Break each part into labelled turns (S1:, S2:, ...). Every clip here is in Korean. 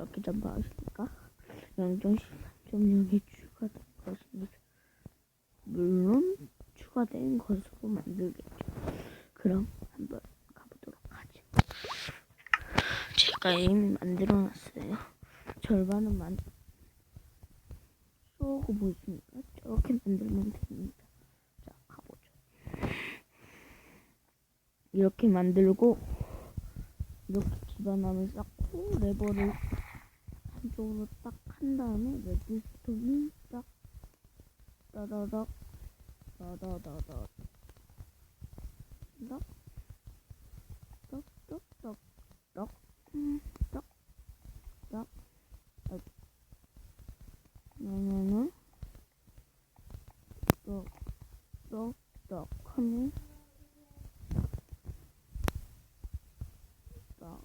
S1: 슈퍼 점프 아십니까? 0.13.0이 추가된 것입니다. 물론 추가된 것으로 만들겠죠. 그럼 한번 가보도록 하죠. 제가 이미 만들어놨어요. 절반은 만 쏘고 보십니까? 저렇게 만들면 됩니다. 자, 가보죠. 이렇게 만들고 이렇게 기반함을 쌓고 레버를 한쪽으로 딱 한 다음에 레드스톤이 딱 따다닥 따다다다 딱 떡떡떡떡 음, 떡떡 그러면은 떡떡떡 하면 딱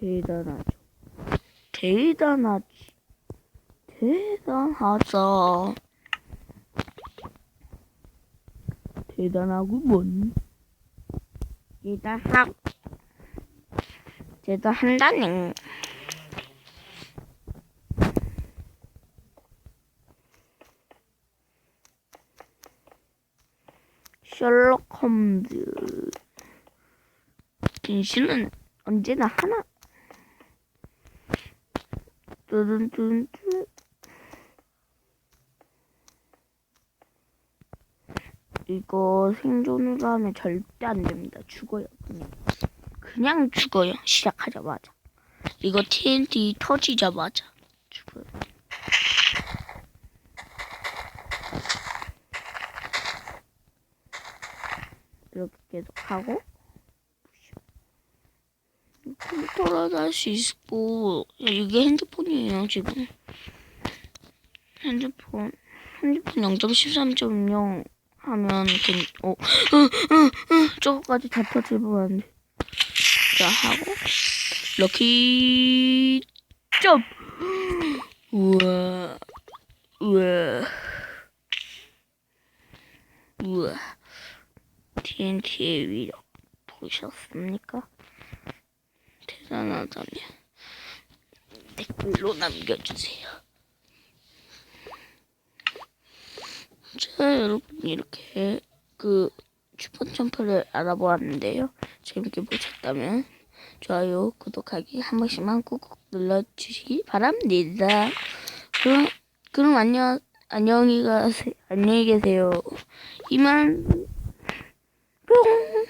S1: 대단하죠. 대단하지. 대단하죠. 대단하구먼. 대단하 대단한다네 셜록 홈즈. 진실은 언제나 하나 뚜둔뚜둔 이거 생존으로 하면 절대 안 됩니다. 죽어요, 그냥. 그냥 죽어요. 시작하자마자. 이거 TNT 터지자마자 죽어요. 이렇게 계속 하고 컴퓨터로 할수 있고 야, 이게 핸드폰이에요 지금 핸드폰 핸드폰 0.13.0 하면 괜 어, 으, 으, 으, 저거까지 안 돼. 자 하고 럭키 점 우와 우와 우와 TNT의 위력 보셨습니까? 대단하다면 댓글로 남겨주세요. 자, 여러분 이렇게 그 슈퍼 점프를 알아보았는데요. 재밌게 보셨다면 좋아요, 구독하기 한 번씩만 꾹꾹 눌러주시기 바랍니다. 그럼 그럼 안녕 안녕히 가세요. 안녕히 계세요. 이만 뿅.